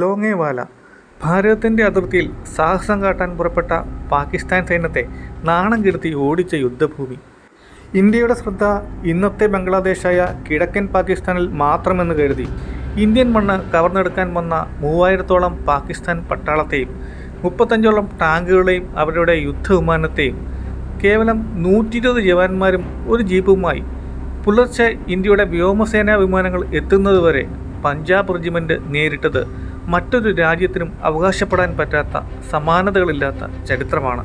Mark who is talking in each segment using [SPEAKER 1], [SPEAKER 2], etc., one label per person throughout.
[SPEAKER 1] ലോങ്ങേവാല. ഭാരതത്തിന്റെ അതിർത്തിയിൽ സാഹസം കാട്ടാൻ പുറപ്പെട്ട പാകിസ്ഥാൻ സൈന്യത്തെ നാണം കെടുത്തി ഓടിച്ച യുദ്ധഭൂമി. ഇന്ത്യയുടെ ശ്രദ്ധ ഇന്നത്തെ ബംഗ്ലാദേശായ കിഴക്കൻ പാകിസ്ഥാനിൽ മാത്രമെന്ന് കരുതി. ഇന്ത്യൻ മണ്ണ് കവർന്നെടുക്കാൻ വന്ന മൂവായിരത്തോളം പാകിസ്ഥാൻ പട്ടാളത്തെയും മുപ്പത്തഞ്ചോളം ടാങ്കുകളെയും അവരുടെ യുദ്ധവിമാനത്തെയും കേവലം നൂറ്റി ഇരുപത് ജവാന്മാരും ഒരു ജീപ്പുമായി പുലർച്ചെ ഇന്ത്യയുടെ വ്യോമസേനാ വിമാനങ്ങൾ എത്തുന്നതുവരെ പഞ്ചാബ് റെജിമെന്റ് നേരിട്ടത് മറ്റൊരു രാജ്യത്തിനും അവകാശപ്പെടാൻ പറ്റാത്ത സമാനതകളില്ലാത്ത ചരിത്രമാണ്.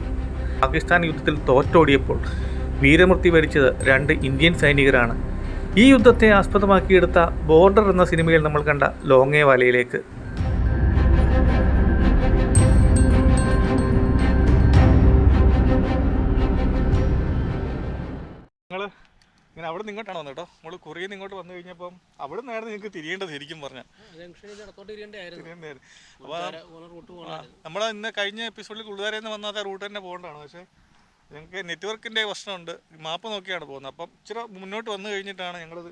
[SPEAKER 1] പാകിസ്ഥാൻ യുദ്ധത്തിൽ തോറ്റോടിയപ്പോൾ വീരമൃത്യു വരിച്ചത് രണ്ട് ഇന്ത്യൻ സൈനികരാണ്. ഈ യുദ്ധത്തെ ആസ്പദമാക്കിയെടുത്ത ബോർഡർ എന്ന സിനിമയിൽ നമ്മൾ കണ്ട ലോങ്ങേവാലയിലേക്ക്. ഇങ്ങനെ അവിടെ നിന്ന് ഇങ്ങോട്ടാണ് വന്നത് കേട്ടോ നമ്മൾ കൊറിയയിൽ നിന്ന് ഇങ്ങോട്ട് വന്നു കഴിഞ്ഞപ്പം അവിടെ നിന്നായിരുന്നു നിങ്ങൾക്ക് തിരിയേണ്ടത് ശരിക്കും പറഞ്ഞാൽ നമ്മൾ ഇന്ന് കഴിഞ്ഞ എപ്പിസോഡിൽ കുളുതാരയിൽ നിന്ന് വന്നാൽ റൂട്ട് തന്നെ പോകേണ്ടതാണ്. പക്ഷേ ഞങ്ങൾക്ക് നെറ്റ്വർക്കിന്റെ പ്രശ്നമുണ്ട്. മാപ്പ് നോക്കിയാണ് പോകുന്നത്. അപ്പം ഇച്ചിരി മുന്നോട്ട് വന്നു കഴിഞ്ഞിട്ടാണ് ഞങ്ങളത്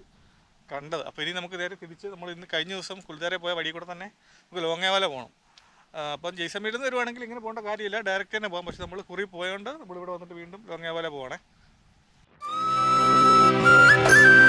[SPEAKER 1] കണ്ടത്. അപ്പോൾ ഇനി നമുക്ക് നേരെ തിരിച്ച് നമ്മൾ ഇന്ന് കഴിഞ്ഞ ദിവസം കുളിതാരെ പോയ വഴി കൂടെ തന്നെ നമുക്ക് ലോങ്ങേവാല പോകണം അപ്പം ജയ്സമീരിൽ നിന്ന് വരുവാണെങ്കിൽ ഇങ്ങനെ പോകേണ്ട കാര്യമില്ല. ഡയറക്റ്റ് തന്നെ പോകാം. പക്ഷെ നമ്മൾ കുറി പോയതുകൊണ്ട് നമ്മളിവിടെ വന്നിട്ട് വീണ്ടും ലോങ്ങേവാല പോകണേ. അതെ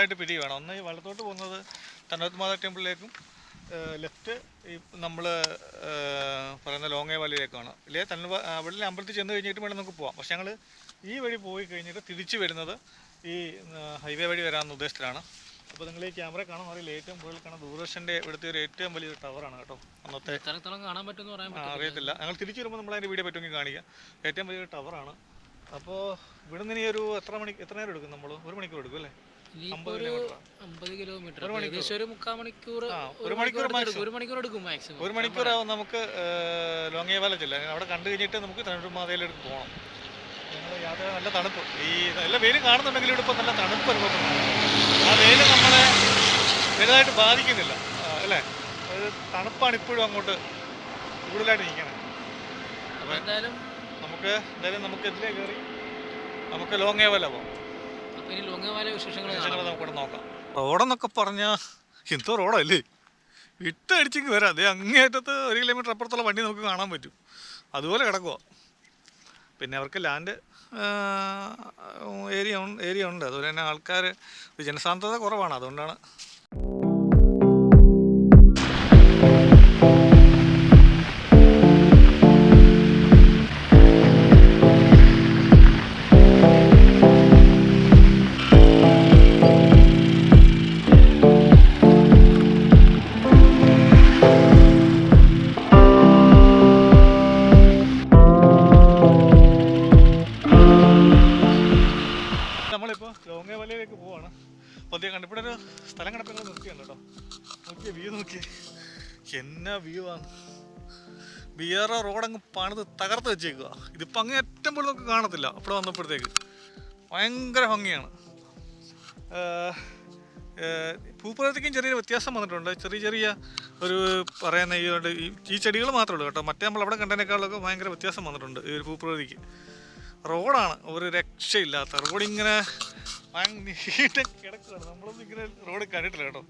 [SPEAKER 1] വഴി പിരി വേണം. ഒന്ന് ഈ വലത്തോട്ട് പോകുന്നത് തന്നത്ത് മാതാ ടെമ്പിളിലേക്കും ലെഫ്റ്റ് ഈ നമ്മൾ പറയുന്ന ലോങ്ങേ വാലിയിലേക്കാണ് ഇല്ലേ തന്ന അവിടെ അമ്പലത്തിൽ ചെന്ന് കഴിഞ്ഞിട്ട് വേണം നമുക്ക് പോവാം. പക്ഷേ ഞങ്ങൾ ഈ വഴി പോയി കഴിഞ്ഞിട്ട് തിരിച്ചു വരുന്നത് ഈ ഹൈവേ വഴി വരാമെന്ന ഉദ്ദേശത്തിലാണ്. അപ്പോൾ നിങ്ങൾ ഈ ക്യാമറ കാണാൻ അറിയില്ല ഏറ്റവും കൂടുതൽ കാണാൻ ദൂരദർശന്റെ ഇവിടുത്തെ ഒരു ഏറ്റവും വലിയൊരു ടവറാണ് കേട്ടോ. അന്നത്തെ
[SPEAKER 2] കാണാൻ പറ്റുമെന്ന് പറയാൻ
[SPEAKER 1] അറിയത്തില്ല. ഞങ്ങൾ തിരിച്ചു വരുമ്പോൾ നമ്മൾ അതിന്റെ വീഡിയോ പറ്റുമെങ്കിൽ കാണിക്കാം. ഏറ്റവും വലിയൊരു ടവറാണ്. അപ്പോൾ ഇവിടുന്ന് ഇനി ഒരു എത്ര മണി എത്ര നേരം എടുക്കും നമ്മൾ ഒരു മണിക്കൂർ എടുക്കും അല്ലേ? അമ്പത്
[SPEAKER 2] ഒരു
[SPEAKER 1] കിലോമീറ്റർ മണിക്കൂർ.
[SPEAKER 2] ഏകദേശം ഒരു മുക്കാൽ മണിക്കൂർ
[SPEAKER 1] ഒരു മണിക്കൂർ
[SPEAKER 2] എടുക്കും.
[SPEAKER 1] maximum.
[SPEAKER 2] ഒരു മണിക്കൂർ എടുക്കും മാക്സിമം.
[SPEAKER 1] ഒരു മണിക്കൂറാവും നമുക്ക് ലോങ്ങേവാല ജില്ല. അവിടെ കണ്ടു കഴിഞ്ഞിട്ട് നമുക്ക് തമിഴ് മാതയിലേക്ക് പോകണം ഞങ്ങൾ യാത്ര നല്ല തണുപ്പ്. ഈ നല്ല വെയിൽ കാണുന്നുണ്ടെങ്കിലും ഇവിടെ ഇപ്പം നല്ല തണുപ്പ് അനുഭവപ്പെടുന്നു ആ വെയിൽ നമ്മളെ വലുതായിട്ട് ബാധിക്കുന്നില്ല. അല്ലേ? അത് തണുപ്പാണ് ഇപ്പോഴും അങ്ങോട്ട് കൂടുതലായിട്ട് നിൽക്കുന്നത്
[SPEAKER 2] അപ്പൊ എന്തായാലും
[SPEAKER 1] നമുക്ക് എന്തായാലും നമുക്ക് ഇതിലേ കയറി നമുക്ക് ലോങ്ങേവല പോകാം.
[SPEAKER 2] ഇനി ലോങ്ങവാല വിശേഷങ്ങൾ
[SPEAKER 1] നമുക്കിവിടെ നോക്കാം. റോഡെന്നൊക്കെ പറഞ്ഞാൽ എന്തോ റോഡല്ലേ? വിട്ടടിച്ചെങ്കിൽ വരാം. അതേ അങ്ങേയറ്റത്ത് ഒരു കിലോമീറ്റർ അപ്പുറത്തുള്ള വണ്ടി നമുക്ക് കാണാൻ പറ്റും. അതുപോലെ കിടക്കുക പിന്നെ അവർക്ക് ലാൻഡ് ഏരിയ ഏരിയ ഉണ്ട്. അതുപോലെ തന്നെ ആൾക്കാർ ജനസാന്ദ്രത കുറവാണ്. അതുകൊണ്ടാണ് ബിയറ റോഡങ്ങ് പണിത് തകർത്ത് വെച്ചേക്കുക ഇതിപ്പോൾ അങ്ങ് ഏറ്റവും പോലും നമുക്ക് കാണത്തില്ല. അപ്പോൾ വന്നപ്പോഴത്തേക്ക്. ഭയങ്കര ഭംഗിയാണ്. ഭൂപ്രകൃതിക്കും ചെറിയൊരു വ്യത്യാസം വന്നിട്ടുണ്ട്. ചെറിയ ചെറിയ ഒരു പറയുന്ന ഈ ഈ- ചെടികൾ മാത്രമേ ഉള്ളൂ കേട്ടോ. മറ്റേ നമ്മൾ അവിടെ കണ്ടതിനേക്കാളൊക്കെ ഭയങ്കര വ്യത്യാസം വന്നിട്ടുണ്ട് ഈ ഒരു ഭൂപ്രകൃതിക്ക്. റോഡാണ്. ഒരു രക്ഷയില്ലാത്ത റോഡ് ഇങ്ങനെ നീണ്ട കിടക്കുകയാണ് നമ്മളൊന്നും ഇങ്ങനെ റോഡ് കണ്ടിട്ടില്ല കേട്ടോ.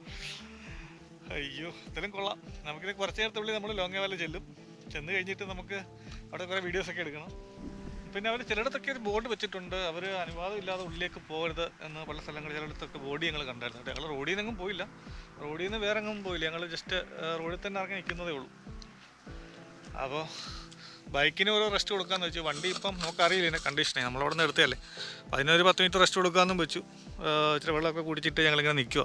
[SPEAKER 1] അയ്യോ ഇതെല്ലാം കൊള്ളാം. നമുക്കിത് കുറച്ച് നേരത്തെ ഉള്ളിൽ നമ്മൾ ലോങ്ങേ വല്ല ചെല്ലും. ചെന്ന് കഴിഞ്ഞിട്ട് നമുക്ക് അവിടെ കുറേ വീഡിയോസൊക്കെ എടുക്കണം. പിന്നെ അവർ ചിലയിടത്തൊക്കെ ഒരു ബോർഡ് വെച്ചിട്ടുണ്ട്. അവർ അനുവാദം ഇല്ലാതെ ഉള്ളിലേക്ക് പോകരുത് എന്ന് പല സ്ഥലങ്ങളിൽ ചിലയിടത്തൊക്കെ ബോഡി ഞങ്ങൾ കണ്ടായിരുന്നു. ഞങ്ങൾ റോഡിൽ നിന്നെങ്ങും പോയില്ല. റോഡിൽ നിന്ന് വേറെ എങ്ങും പോയില്ല. ഞങ്ങൾ ജസ്റ്റ് റോഡിൽ തന്നെ ഇറങ്ങി നിൽക്കുന്നതേ ഉള്ളൂ. അപ്പോൾ ബൈക്കിന് ഓരോ റെസ്റ്റ് കൊടുക്കാമെന്ന് വെച്ചു. വണ്ടി ഇപ്പം നമുക്കറിയില്ല ഇതിന്റെ കണ്ടീഷനെ നമ്മളവിടെ നിന്ന് എടുത്തതല്ലേ. അപ്പോൾ അതിനൊരു പത്ത് മിനിറ്റ് റെസ്റ്റ് കൊടുക്കാമെന്നും വെച്ചു. ഇച്ചിരി വെള്ളമൊക്കെ കുടിച്ചിട്ട് ഞങ്ങളിങ്ങനെ നിൽക്കുക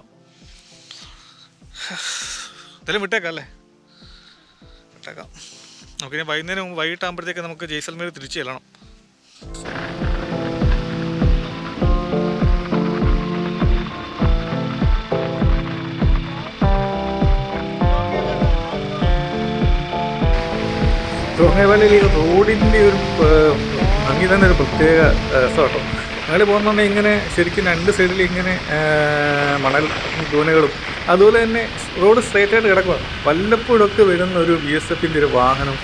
[SPEAKER 1] എന്തായാലും വിട്ടേക്കാം അല്ലേ? വിട്ടേക്കാം. നമുക്കിനി വൈകുന്നേരം വൈകിട്ടാകുമ്പോഴത്തേക്ക് നമുക്ക് ജയ്സൽമേർ തിരിച്ചു ചെല്ലണം. ഈ റോഡിന്റെ ഒരു ഭംഗി തന്നെ ഒരു പ്രത്യേക രസമാട്ടോ. ഞങ്ങൾ പോകുന്നുണ്ടെങ്കിൽ ഇങ്ങനെ ശരിക്കും രണ്ട് സൈഡിൽ ഇങ്ങനെ മണൽ ദൂനകളും. അതുപോലെ തന്നെ റോഡ് സ്ട്രേറ്റ് ആയിട്ട് കിടക്കുക വല്ലപ്പോഴൊക്കെ വരുന്ന ഒരു ബി എസ് എഫിന്റെ ഒരു വാഹനം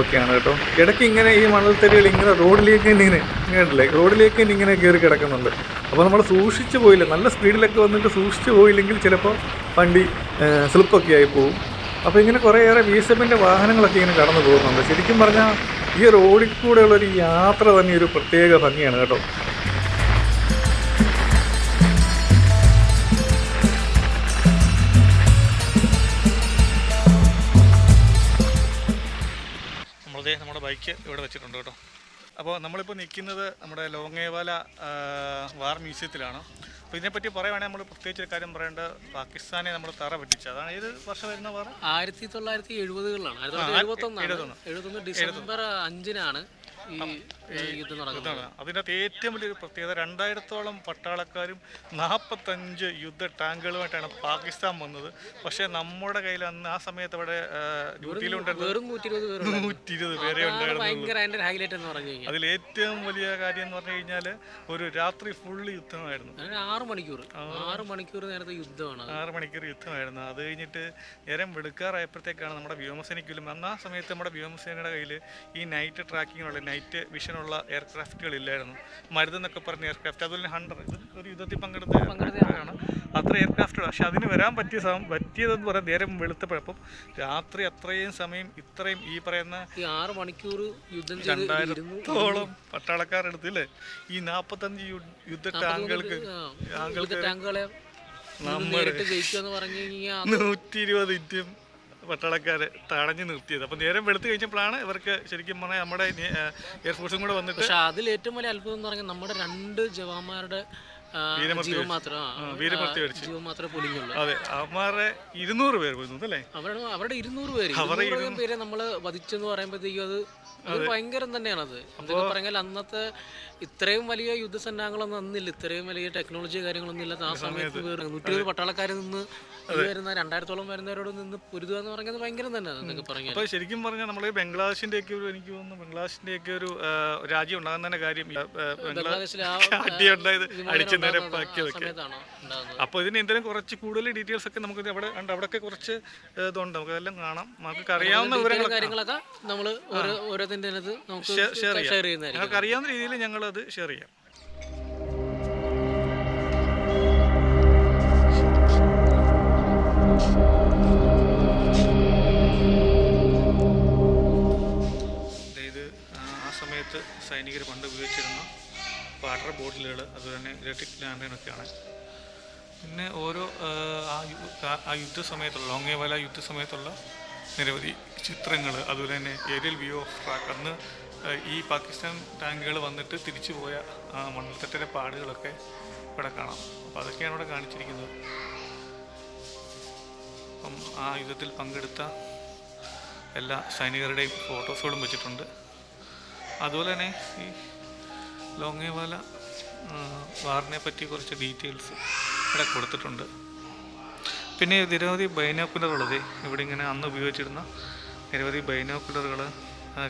[SPEAKER 1] ഒക്കെയാണ് കേട്ടോ. ഇടയ്ക്ക് ഇങ്ങനെ ഈ മണൽ മണൽത്തരികൾ ഇങ്ങനെ റോഡിലേക്ക് തന്നെ ഇങ്ങനെ ഇങ്ങനെ റോഡിലേക്ക് തന്നെ ഇങ്ങനെ കയറി കിടക്കുന്നുണ്ട്. അപ്പോൾ നമ്മൾ സൂക്ഷിച്ചു പോയില്ല. നല്ല സ്പീഡിലൊക്കെ വന്നിട്ട് സൂക്ഷിച്ചു പോയില്ലെങ്കിൽ ചിലപ്പോൾ വണ്ടി സ്ലിപ്പൊക്കെ ആയി പോകും അപ്പോൾ ഇങ്ങനെ കുറേയേറെ ബി എസ് എഫിന്റെ വാഹനങ്ങളൊക്കെ ഇങ്ങനെ കടന്നു പോകുന്നുണ്ട്. ശരിക്കും പറഞ്ഞാൽ ഈ റോഡിൽ കൂടെയുള്ളൊരു യാത്ര തന്നെ ഒരു പ്രത്യേക ഭംഗിയാണ് കേട്ടോ. ബൈക്ക് ഇവിടെ വെച്ചിട്ടുണ്ട് കേട്ടോ. അപ്പോൾ നമ്മളിപ്പോൾ നിൽക്കുന്നത് നമ്മുടെ ലോങ്ങേവാല വാർ മ്യൂസിയത്തിലാണ്. അപ്പോൾ ഇതിനെപ്പറ്റി പറയുവാണെങ്കിൽ നമ്മൾ പ്രത്യേകിച്ച് ഒരു കാര്യം പറയേണ്ടത് പാകിസ്ഥാനെ നമ്മൾ തറ പറ്റിച്ചത് അതാണ് ഏത് വർഷം വരുന്ന വാർ
[SPEAKER 2] ആയിരത്തി തൊള്ളായിരത്തി എഴുപതുകളിലാണ്.
[SPEAKER 1] എഴുപത്തൊന്ന്
[SPEAKER 2] ഡിസംബർ അഞ്ചിനാണ് ഈ യുദ്ധം നടക്കുന്നത്.
[SPEAKER 1] അതിനകത്ത് ഏറ്റവും വലിയൊരു പ്രത്യേകത രണ്ടായിരത്തോളം പട്ടാളക്കാരും നാൽപ്പത്തഞ്ച് യുദ്ധ ടാങ്കുകളുമായിട്ടാണ് പാകിസ്ഥാൻ വന്നത്. പക്ഷേ നമ്മുടെ കയ്യിൽ അന്ന് ആ സമയത്ത് അവിടെ
[SPEAKER 2] ഡ്യൂട്ടിയിലുണ്ടായിരുന്നു നൂറ്റി ഇരുപത്
[SPEAKER 1] പേരെ ഉണ്ടായിരുന്നു അതിൽ ഏറ്റവും വലിയ കാര്യം എന്ന് പറഞ്ഞു കഴിഞ്ഞാൽ ഒരു രാത്രി ഫുള്ള് യുദ്ധമായിരുന്നു.
[SPEAKER 2] ആറ് മണിക്കൂർ. ആറ് മണിക്കൂർ നേരത്തെ യുദ്ധമാണ്.
[SPEAKER 1] ആറ് മണിക്കൂർ യുദ്ധമായിരുന്നു. അത് കഴിഞ്ഞിട്ട് നേരം വെളുക്കാറായപ്പോഴത്തേക്കാണ് നമ്മുടെ വ്യോമസേനയ്ക്കുള്ളിൽ അന്ന് ആ സമയത്ത് നമ്മുടെ വ്യോമസേനയുടെ കയ്യിൽ ഈ നൈറ്റ് ട്രാക്കിങ്ങിനുള്ള നൈറ്റ് വിഷനുള്ള എയർക്രാഫ്റ്റുകൾ ഇല്ലായിരുന്നു. മരുതെന്നൊക്കെ പറഞ്ഞ എയർക്രാഫ്റ്റ്. അതുപോലെ ഹണ്ടർ. ഇത് ഒരു യുദ്ധത്തിൽ പങ്കെടുത്ത ആണ് അത്ര എയർക്രാഫ്റ്റുകൾ. പക്ഷെ അതിന് വരാൻ പറ്റിയ സമയം പറ്റിയതെന്ന് പറയാൻ നേരം വെളുത്തപ്പോഴപ്പം. രാത്രി അത്രയും സമയം ഇത്രയും ഈ പറയുന്ന
[SPEAKER 2] ആറ് മണിക്കൂർ യുദ്ധം രണ്ടായിരത്തോളം പട്ടാളക്കാർ
[SPEAKER 1] രണ്ടായിരത്തോളം അല്ലേ ഇല്ലേ? ഈ നാൽപ്പത്തഞ്ച് യുദ്ധ ടാങ്കുകൾക്ക്
[SPEAKER 2] ടാങ്കുകളെ
[SPEAKER 1] നൂറ്റി ഇരുപത് ഇന്ത്യൻ പട്ടാളക്കാരെ തടഞ്ഞു നിർത്തിയത്. അപ്പം നേരം വെളുത്ത് കഴിഞ്ഞപ്പോഴാണ് ഇവർക്ക് ശരിക്കും പറഞ്ഞാൽ നമ്മുടെ എയർഫോഴ്സും കൂടെ വന്നിട്ട്
[SPEAKER 2] പക്ഷെ അതിൽ ഏറ്റവും വലിയ അത്ഭുതം എന്ന് പറഞ്ഞാൽ നമ്മുടെ രണ്ട് ജവാന്മാരുടെ ജീവൻ മാത്രം. ആ,
[SPEAKER 1] വീരമൃത്യു
[SPEAKER 2] ആ, ജീവൻ മാത്രമേ പൊലിഞ്ഞുള്ളൂ.
[SPEAKER 1] അതെ അവന്മാരെ ഇരുന്നൂറ് പേര് പോയിരുന്നു അല്ലേ?
[SPEAKER 2] അവരുടെ അവരുടെ ഇരുന്നൂറ് പേര്. ഇരുന്നൂറ് പേരെ നമ്മൾ വധിച്ചെന്ന് പറയുമ്പോഴത്തേക്കും അത് അത്. ഭയങ്കരം തന്നെയാണ് അത്. എന്തൊക്കെ പറഞ്ഞാൽ അന്നത്തെ ഇത്രയും വലിയ യുദ്ധസന്നാഹങ്ങളൊന്നും അന്നില്ല. ഇത്രയും വലിയ ടെക്നോളജി കാര്യങ്ങളൊന്നും ഇല്ലാത്ത ആ സമയത്ത് വേറെ നൂറ്റി ഇരുപത് പട്ടാളക്കാരിൽ നിന്ന് വരുന്ന രണ്ടായിരത്തോളം വരുന്നവരോട് നിന്ന് പൊരുതുക എന്ന് പറഞ്ഞത് ഭയങ്കരം തന്നെയാണ് എന്നൊക്കെ പറഞ്ഞാൽ
[SPEAKER 1] അപ്പോൾ ശരിക്കും പറഞ്ഞാൽ നമ്മൾ ബംഗ്ലാദേശിന്റെ ഒക്കെ ഒരു എനിക്ക് തോന്നുന്നു ബംഗ്ലാദേശിന്റെ ഒക്കെ ഒരു രാജ്യം ഉണ്ടാകുന്ന കാര്യം ബംഗ്ലാദേശിൽ ഏഹ്, ബംഗ്ലാദേശ്
[SPEAKER 2] ബംഗ്ലാദേശിലെ ആ
[SPEAKER 1] അടി ഉണ്ടായത് അടിച്ചു നേരെ
[SPEAKER 2] പാക്കി ആ
[SPEAKER 1] പാക്കിയതൊക്കെ
[SPEAKER 2] സമയത്താണോ ഉണ്ടാകുന്നത്
[SPEAKER 1] അപ്പോൾ ഇതിന് എന്തെങ്കിലും കുറച്ച് കൂടുതൽ ഡീറ്റെയിൽസ് ഒക്കെ നമുക്ക് അവിടെ ഉണ്ട് അവിടെയൊക്കെ കുറച്ച് ഇതുണ്ട്. നമുക്ക് അതെല്ലാം കാണാം. നമുക്ക് അറിയാവുന്ന
[SPEAKER 2] വിവരങ്ങളൊക്കെ നമ്മൾ ഓരോതിന്റെ
[SPEAKER 1] ഷെയർ ചെയ്യാം. ഞങ്ങൾക്ക് അറിയാവുന്ന രീതിയിൽ ഞങ്ങൾ അത് ഷെയർ ചെയ്യാം സമയത്ത് സൈനികർ പണ്ട് ഉപയോഗിച്ചിരുന്ന. വാട്ടർ ബോട്ടിലുകൾ അതുപോലെ തന്നെ ഇലക്ട്രിക് ലാൻഡേനൊക്കെയാണ് പിന്നെ ഓരോ ആ, യുദ്ധ സമയത്തുള്ള ലോങ്ങേവല യുദ്ധ സമയത്തുള്ള നിരവധി ചിത്രങ്ങൾ അതുപോലെ തന്നെ ഏരിയൽ വ്യൂ ഓഫ് ട്രാക്ക് അന്ന് ഈ പാകിസ്ഥാൻ ടാങ്കുകൾ വന്നിട്ട് തിരിച്ചു പോയ ആ മണൽത്തട്ടിലെ പാടുകളൊക്കെ ഇവിടെ കാണാം. അപ്പോൾ അതൊക്കെയാണ് ഇവിടെ കാണിച്ചിരിക്കുന്നത്. അപ്പം ആ യുദ്ധത്തിൽ പങ്കെടുത്ത എല്ലാ സൈനികരുടെയും ഫോട്ടോസുകളും വെച്ചിട്ടുണ്ട്. അതുപോലെ തന്നെ ഈ ലോങ്ങേവാല വാറിനെ പറ്റി കുറച്ച് ഡീറ്റെയിൽസ് ഇവിടെ കൊടുത്തിട്ടുണ്ട്. പിന്നെ നിരവധി ബൈനോക്കുലറുള്ളത് ഇവിടെ ഇങ്ങനെ അന്ന് ഉപയോഗിച്ചിരുന്ന നിരവധി ബൈനോക്കുലറുകൾ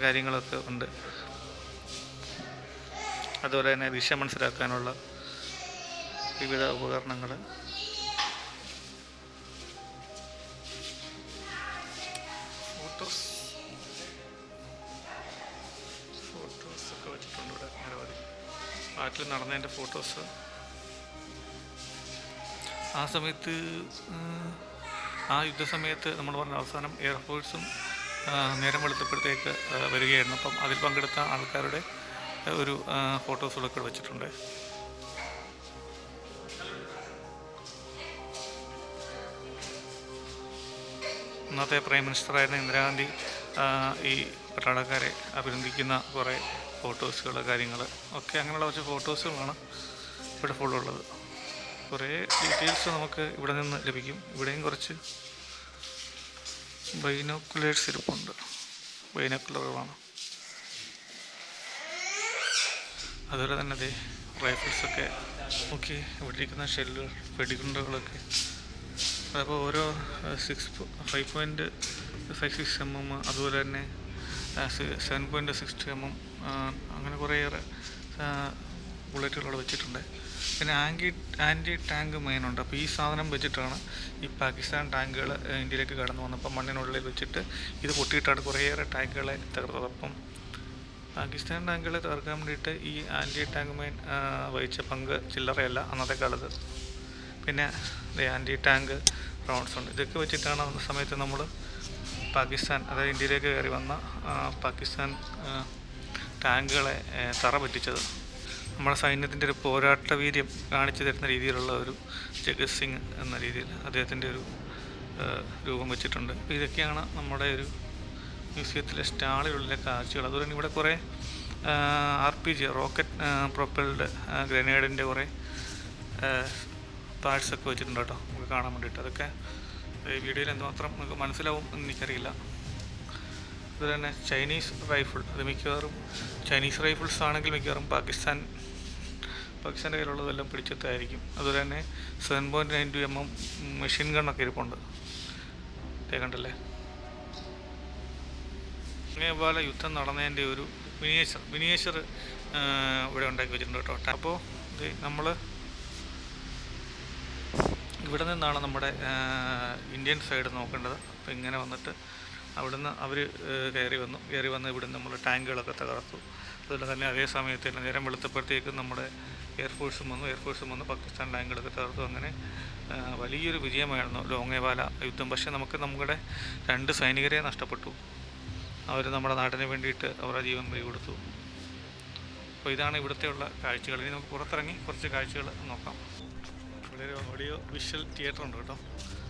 [SPEAKER 1] കാര്യങ്ങളൊക്കെ ഉണ്ട്. അതുപോലെ തന്നെ ദിശ മനസ്സിലാക്കാനുള്ള വിവിധ ഉപകരണങ്ങൾ. ഫോട്ടോസ്. നാട്ടിൽ നടന്നതിന്റെ ഫോട്ടോസ്. ആ സമയത്ത് ആ യുദ്ധസമയത്ത് നമ്മൾ പറഞ്ഞ അവസാനം എയർഫോഴ്സും നേരം വെളുത്തപ്പോഴത്തേക്ക് വരികയായിരുന്നു. അപ്പം അതിൽ പങ്കെടുത്ത ആൾക്കാരുടെ ഒരു ഫോട്ടോസുകളൊക്കെ വെച്ചിട്ടുണ്ട്. അന്നത്തെ പ്രൈം മിനിസ്റ്ററായിരുന്ന ഇന്ദിരാഗാന്ധി ഈ പട്ടാളക്കാരെ അഭിനന്ദിക്കുന്ന കുറേ ഫോട്ടോസുകൾ കാര്യങ്ങൾ ഒക്കെ അങ്ങനെയുള്ള കുറച്ച് ഫോട്ടോസുകളാണ് ഇവിടെ ഫുള്ളുള്ളത് കുറേ ഡീറ്റെയിൽസ് നമുക്ക് ഇവിടെ നിന്ന് ലഭിക്കും. ഇവിടെയും കുറച്ച് ബൈനോക്കുലേഴ്സ് ഇരിപ്പുണ്ട്. ബൈനോക്കുലറുകളാണ് അതുപോലെ തന്നെ അതേ റൈഫിൾസൊക്കെ നോക്കി ഇവിടെ ഇരിക്കുന്ന ഷെല്ലുകൾ വെടികുണ്ടകളൊക്കെ അതപ്പോൾ ഓരോ six five point five six M M അതുപോലെ തന്നെ seven point six M M അങ്ങനെ കുറേയേറെ ബുള്ളറ്റുകൾ അവിടെ വെച്ചിട്ടുണ്ട്. പിന്നെ ആന്റി ആന്റി ടാങ്ക് മെയിനുണ്ട് അപ്പോൾ ഈ സാധനം വെച്ചിട്ടാണ് ഈ പാകിസ്ഥാൻ ടാങ്കുകൾ ഇന്ത്യയിലേക്ക് കടന്നു വന്നപ്പോൾ മണ്ണിനുള്ളിൽ വെച്ചിട്ട് ഇത് പൊട്ടിയിട്ടാണ് കുറേയേറെ ടാങ്കുകളെ തകർത്തത്. അപ്പം പാകിസ്ഥാൻ ടാങ്കുകളെ തകർക്കാൻ വേണ്ടിയിട്ട് ഈ ആന്റി ടാങ്ക് മെയിൻ വഹിച്ച പങ്ക് ചില്ലറയല്ല അന്നത്തെ കാലത്ത് പിന്നെ ആന്റി ടാങ്ക് റൗണ്ട്സ് ഉണ്ട്. ഇതൊക്കെ വെച്ചിട്ടാണ് അന്ന സമയത്ത് നമ്മൾ പാകിസ്ഥാൻ അതായത് ഇന്ത്യയിലേക്ക് കയറി വന്ന പാകിസ്ഥാൻ ടാങ്കുകളെ തറ പറ്റിച്ചത് നമ്മുടെ സൈന്യത്തിന്റെ ഒരു പോരാട്ട വീര്യം കാണിച്ചു തരുന്ന രീതിയിലുള്ള ഒരു ജഗത് സിംഗ് എന്ന രീതിയിൽ അദ്ദേഹത്തിന്റെ ഒരു രൂപം വെച്ചിട്ടുണ്ട്. അപ്പോൾ ഇതൊക്കെയാണ് നമ്മുടെ ഒരു മ്യൂസിയത്തിലെ സ്റ്റാളിലുള്ള കാഴ്ചകൾ. അതുപോലെ തന്നെ ഇവിടെ കുറേ R P G rocket propelled ഗ്രനേഡിന്റെ കുറേ പാർട്സൊക്കെ വെച്ചിട്ടുണ്ട് കേട്ടോ. നമുക്ക് കാണാൻ വേണ്ടിയിട്ട്. അതൊക്കെ വീഡിയോയിൽ എന്തുമാത്രം നമുക്ക് മനസ്സിലാവും എന്ന് എനിക്കറിയില്ല. അതുപോലെ തന്നെ ചൈനീസ് റൈഫിൾ അത് മിക്കവാറും ചൈനീസ് റൈഫിൾസ് ആണെങ്കിൽ മിക്കവാറും പാകിസ്ഥാൻ പാകിസ്ഥാന്റെ കയ്യിലുള്ളതെല്ലാം പിടിച്ചെത്തായിരിക്കും അതുപോലെ തന്നെ seven point nine two M M machine ഗണ്ണൊക്കെ ഇരിപ്പുണ്ട്. ദേ കണ്ടല്ലേ? പോലെ യുദ്ധം നടന്നതിന്റെ ഒരു മിനിയേച്ചർ മിനിയേച്ചർ ഇവിടെ ഉണ്ടാക്കി വെച്ചിട്ടുണ്ട് കേട്ടോ. അപ്പോൾ ഇത് നമ്മൾ ഇവിടെ നിന്നാണ് നമ്മുടെ ഇന്ത്യൻ സൈഡ് നോക്കേണ്ടത്. അപ്പോൾ ഇങ്ങനെ വന്നിട്ട് അവിടുന്ന് അവർ കയറി വന്നു. കയറി വന്ന് ഇവിടുന്ന് നമ്മൾ ടാങ്കുകളൊക്കെ തകർത്തു. അതുപോലെ തന്നെ അതേ സമയത്ത് തന്നെ നേരം വെളുത്തപ്പോഴത്തേക്കും നമ്മുടെ എയർഫോഴ്സും വന്നു. എയർഫോഴ്സും വന്ന് പാകിസ്ഥാൻ ടാങ്കുകളൊക്കെ തകർത്തു. അങ്ങനെ വലിയൊരു വിജയമായിരുന്നു ലോങ്ങേവാല യുദ്ധം. പക്ഷേ നമുക്ക് നമ്മുടെ രണ്ട് സൈനികരെ നഷ്ടപ്പെട്ടു. അവർ നമ്മുടെ നാടിന് വേണ്ടിയിട്ട് അവരുടെ ജീവൻ ബലി കൊടുത്തു. അപ്പോൾ ഇതാണ് ഇവിടുത്തെയുള്ള കാഴ്ചകൾ. ഇനി നമുക്ക് പുറത്തിറങ്ങി കുറച്ച് കാഴ്ചകൾ നോക്കാം. ഒരു ഓഡിയോ വിഷ്വൽ തിയേറ്റർ ഉണ്ട് കേട്ടോ.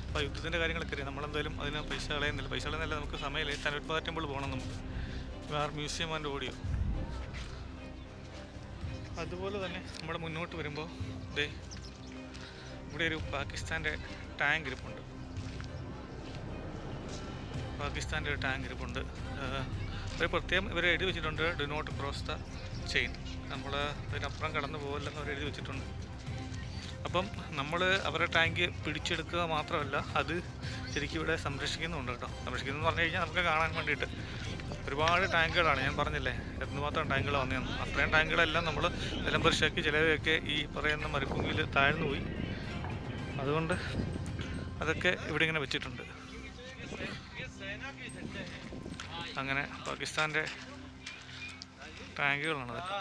[SPEAKER 1] അപ്പോൾ യുദ്ധത്തിന്റെ കാര്യങ്ങളൊക്കെ അറിയാം. നമ്മളെന്തായാലും അതിന് പൈസ കളയുന്നില്ല. പൈസ കളയുന്നില്ല നമുക്ക് സമയമില്ല. തലപ്പാ ടെമ്പിൾ പോകണം നമുക്ക്. വേറെ മ്യൂസിയം ആൻഡ് ഓഡിയോ അതുപോലെ തന്നെ നമ്മുടെ മുന്നോട്ട് വരുമ്പോൾ ദേ ഇവിടെ ഒരു പാകിസ്ഥാന്റെ ടാങ്ക് ഇരിപ്പുണ്ട്. പാകിസ്ഥാന്റെ ഒരു ടാങ്ക് ഇരിപ്പുണ്ട്. ഒരു പ്രത്യേകം ഇവർ എഴുതി വെച്ചിട്ടുണ്ട്. Do not cross the chain നമ്മൾ അതിനപ്പുറം കടന്നു പോകില്ലെന്ന് അവർ എഴുതി വെച്ചിട്ടുണ്ട്. അപ്പം നമ്മൾ അവരുടെ ടാങ്ക് പിടിച്ചെടുക്കുക മാത്രമല്ല അത് ശരിക്കും ഇവിടെ സംരക്ഷിക്കുന്നുണ്ട് കേട്ടോ. സംരക്ഷിക്കുന്നു പറഞ്ഞു കഴിഞ്ഞാൽ നമുക്ക് കാണാൻ വേണ്ടിയിട്ട് ഒരുപാട് ടാങ്കുകളാണ്. ഞാൻ പറഞ്ഞില്ലേ എന്തുമാത്രം ടാങ്കുകൾ വന്നതെന്ന് അത്രയും ടാങ്കുകളെല്ലാം നമ്മൾ നിലം പരിശാക്കി ചിലവയൊക്കെ ഈ പറയുന്ന മരുഭൂമിയിൽ താഴ്ന്നു പോയി. അതുകൊണ്ട് അതൊക്കെ ഇവിടെ ഇങ്ങനെ വെച്ചിട്ടുണ്ട്. അങ്ങനെ പാകിസ്ഥാന്റെ ടാങ്കുകളാണ് അതൊക്കെ.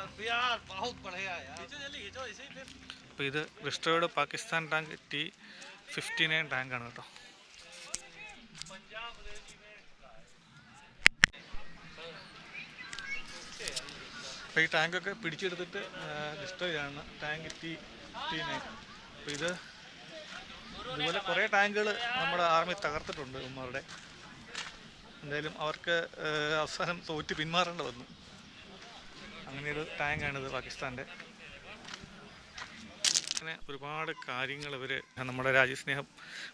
[SPEAKER 1] അപ്പോൾ ഇത് restored Pakistan tank T fifty nine ടാങ്കാണ് കേട്ടോ. അപ്പോൾ ഈ ടാങ്കൊക്കെ പിടിച്ചെടുത്തിട്ട് ഡിസ്റ്റർബ് ചെയ്യാണ് ടാങ്ക് ടി ടി നയൻ അപ്പോൾ ഇത് ഇതുപോലെ കുറേ ടാങ്കുകൾ നമ്മുടെ ആർമി തകർത്തിട്ടുണ്ട് ഉമ്മറുടെ എന്തായാലും അവർക്ക് അവസാനം തോറ്റ് പിന്മാറേണ്ടി വന്നു. അങ്ങനെയൊരു ടാങ്കാണിത് പാകിസ്ഥാന്റെ. അങ്ങനെ ഒരുപാട് കാര്യങ്ങൾ ഇവർ നമ്മുടെ രാജ്യസ്നേഹം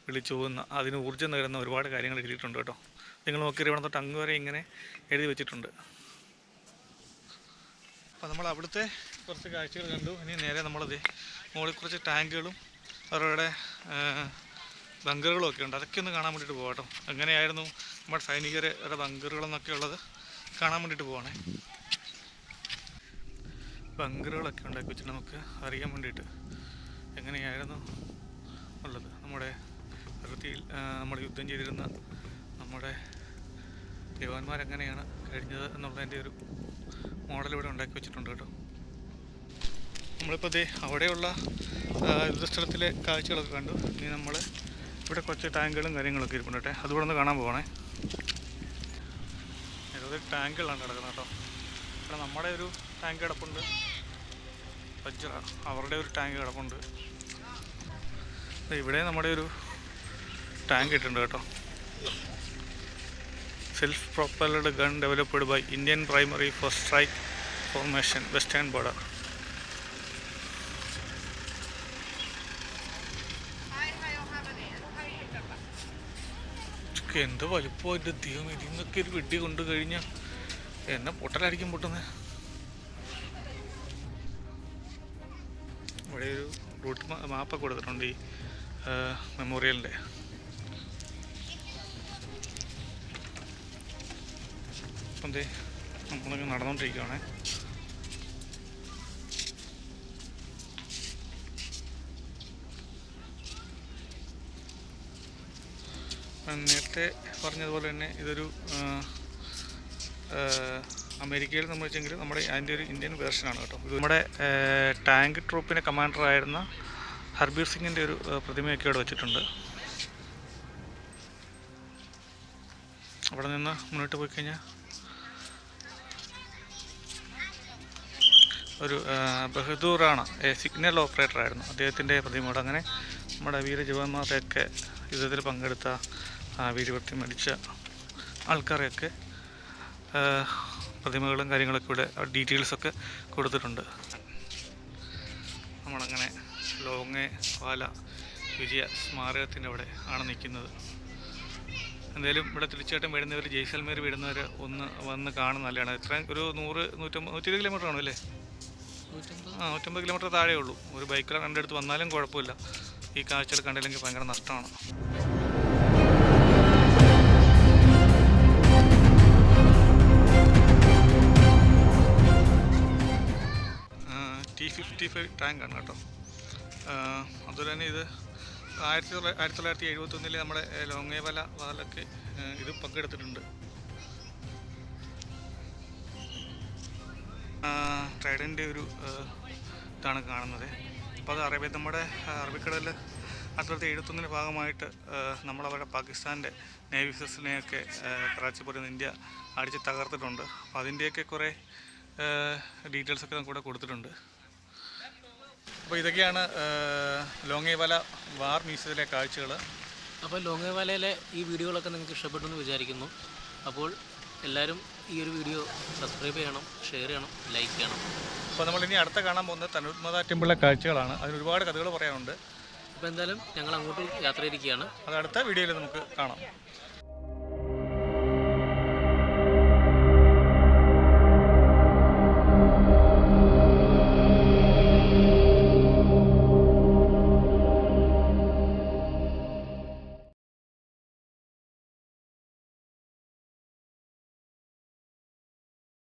[SPEAKER 1] വിളിച്ചു പോകുന്ന അതിന് ഊർജം നേരുന്ന ഒരുപാട് കാര്യങ്ങൾ എഴുതിയിട്ടുണ്ട് കേട്ടോ. നിങ്ങൾ നോക്കി ഇവിടെ തൊട്ട് അങ്ങ് വരെ ഇങ്ങനെ എഴുതി വെച്ചിട്ടുണ്ട്. അപ്പോൾ നമ്മൾ അവിടുത്തെ കുറച്ച് കാഴ്ചകൾ കണ്ടു. ഇനി നേരെ നമ്മളത് മുകളിൽ കുറച്ച് ടാങ്കുകളും അവരുടെ ബങ്കറുകളും ഒക്കെ ഉണ്ട്. അതൊക്കെ ഒന്ന് കാണാൻ വേണ്ടിയിട്ട് പോകാം കേട്ടോ. എങ്ങനെയായിരുന്നു നമ്മുടെ അവരുടെ ബങ്കറുകളെന്നൊക്കെ ഉള്ളത് കാണാൻ വേണ്ടിയിട്ട് പോവാണേ. ബങ്കറുകളൊക്കെ ഉണ്ടാക്കി വെച്ചിട്ട് നമുക്ക് അറിയാൻ വേണ്ടിയിട്ട്. എങ്ങനെയായിരുന്നു ഉള്ളത്? നമ്മുടെ അതിർത്തിയിൽ നമ്മൾ യുദ്ധം ചെയ്തിരുന്ന നമ്മുടെ ദേവന്മാരെങ്ങനെയാണ് കഴിഞ്ഞത് എന്നുള്ളതിന്റെ ഒരു മോഡൽ ഇവിടെ ഉണ്ടാക്കി വെച്ചിട്ടുണ്ട് കേട്ടോ. നമ്മളിപ്പോൾ ദേ അവിടെയുള്ള യുദ്ധസ്ഥലത്തിലെ കാഴ്ചകളൊക്കെ കണ്ടു. ഇനി നമ്മൾ ഇവിടെ കുറച്ച് ടാങ്കുകളും കാര്യങ്ങളൊക്കെ ഇരിപ്പുണ്ട് കേട്ടെ. അതുകൂടെ ഒന്ന് കാണാൻ പോകണേ നിരവധി ടാങ്കുകളാണ് കിടക്കുന്നത് കേട്ടോ. നമ്മുടെ ഒരു ടാങ്ക് കിടപ്പുണ്ട്. വജ്ര അവരുടെ ഒരു ടാങ്ക് കിടപ്പുണ്ട്. ഇവിടെ നമ്മുടെ ഒരു ടാങ്ക് ഇട്ടുണ്ട് കേട്ടോ. Self-propelled gun developed by Indian primary first strike formation western border എന്ത് വലുപ്പം എന്റെ ദൈവം ഇതിൽ നിന്നൊക്കെ ഒരു വെടി കൊണ്ടു കഴിഞ്ഞാൽ എന്നെ പൊട്ടലായിരിക്കും പൊട്ടുന്നത് ഇവിടെ ഒരു റൂട്ട് മാപ്പൊക്കെ കൊടുത്തിട്ടുണ്ട് ഈ മെമ്മോറിയലിന്റെ. അപ്പം ദേ നടന്നുകൊണ്ടിരിക്കുകയാണേ ഞാൻ നേരത്തെ പറഞ്ഞതുപോലെ തന്നെ ഇതൊരു അമേരിക്കയിൽ നമ്മൾ വെച്ചെങ്കിൽ നമ്മുടെ അതിന്റെ ഒരു ഇന്ത്യൻ വേർഷനാണ് കേട്ടോ. നമ്മുടെ ടാങ്ക് ട്രൂപ്പിന്റെ കമാൻഡറായിരുന്ന ഹർബീർ സിംഗിന്റെ ഒരു പ്രതിമയൊക്കെ ഇവിടെ വെച്ചിട്ടുണ്ട്. അവിടെ നിന്ന് മുന്നോട്ട് പോയി കഴിഞ്ഞാൽ ഒരു ബഹദൂറാണ് സിഗ്നൽ ഓപ്പറേറ്റർ ആയിരുന്നു അദ്ദേഹത്തിന്റെ പ്രതിമയോട്. അങ്ങനെ നമ്മുടെ വീര ജവാന്മാരെയൊക്കെ യുദ്ധത്തിൽ പങ്കെടുത്ത വീരവൃത്തി മരിച്ച ആൾക്കാരെയൊക്കെ പ്രതിമകളും കാര്യങ്ങളൊക്കെ ഇവിടെ ഡീറ്റെയിൽസൊക്കെ കൊടുത്തിട്ടുണ്ട്. നമ്മളങ്ങനെ ലോങ്ങെ പാല വിജയ സ്മാരകത്തിന്റെ അവിടെ ആണ് നിൽക്കുന്നത്. എന്തായാലും ഇവിടെ തീർച്ചയായിട്ടും വരുന്നവർ ജയ്സൽമേർ വരുന്നവർ ഒന്ന് വന്ന് കാണുന്ന നല്ലതാണ്. ഇത്രയും ഒരു നൂറ് നൂറ്റമ്പത് നൂറ്റി ഇരുപത് കിലോമീറ്റർ ആണല്ലേ ആ നൂറ്റമ്പത് കിലോമീറ്റർ താഴെ ഉള്ളൂ. ഒരു ബൈക്കിലാണ് എന്റെ അടുത്ത് വന്നാലും കുഴപ്പമില്ല. ഈ കാഴ്ചകൾ കണ്ടില്ലെങ്കിൽ ഭയങ്കര നഷ്ടമാണ്. ടി ഫിഫ്റ്റി ഫൈവ് ടാങ്കാണ് കേട്ടോ. അതുപോലെ തന്നെ ഇത് ആയിരത്തി ആയിരത്തി തൊള്ളായിരത്തി എഴുപത്തൊന്നിൽ നമ്മുടെ ഏ, ലോങ്ങേവല വാലൊക്കെ ഇത് പങ്കെടുത്തിട്ടുണ്ട്. ട്രൈഡന്റെ ഒരു ഇതാണ് കാണുന്നത്. അപ്പോൾ അത് അറേബ്യ നമ്മുടെ അറബിക്കടലിൽ ആയിരത്തി തൊള്ളായിരത്തി എഴുപത്തൊന്നിന്റെ ഭാഗമായിട്ട് നമ്മളവിടെ പാകിസ്ഥാന്റെ നേവി സെസിനെയൊക്കെ കറാച്ചി പോലും ഇന്ത്യ അടിച്ച് തകർത്തിട്ടുണ്ട്. അപ്പോൾ അതിന്റെയൊക്കെ കുറേ ഡീറ്റെയിൽസൊക്കെ ഇവിടെ കൊടുത്തിട്ടുണ്ട്. അപ്പോൾ ഇതൊക്കെയാണ് ലോങ്ങേവല വാർ മ്യൂസിയത്തിലെ കാഴ്ചകൾ
[SPEAKER 2] അപ്പോൾ ലോങ്ങേവാലയിലെ ഈ വീഡിയോകളൊക്കെ നിങ്ങൾക്ക് ഇഷ്ടപ്പെട്ടു എന്ന് വിചാരിക്കുന്നു. അപ്പോൾ എല്ലാവരും ഈ ഒരു വീഡിയോ സബ്സ്ക്രൈബ് ചെയ്യണം ഷെയർ ചെയ്യണം ലൈക്ക് ചെയ്യണം.
[SPEAKER 1] അപ്പോൾ നമ്മൾ ഇനി അടുത്ത കാണാൻ പോകുന്നത് തനുത്മത ടെമ്പിളിലെ കാഴ്ചകളാണ്. അതിന് ഒരുപാട് കഥകൾ പറയാനുണ്ട്.
[SPEAKER 2] അപ്പോൾ എന്തായാലും ഞങ്ങൾ അങ്ങോട്ട് യാത്ര ചെയ്തിരിക്കുകയാണ്.
[SPEAKER 1] അത് അടുത്ത വീഡിയോയിൽ നമുക്ക് കാണാം.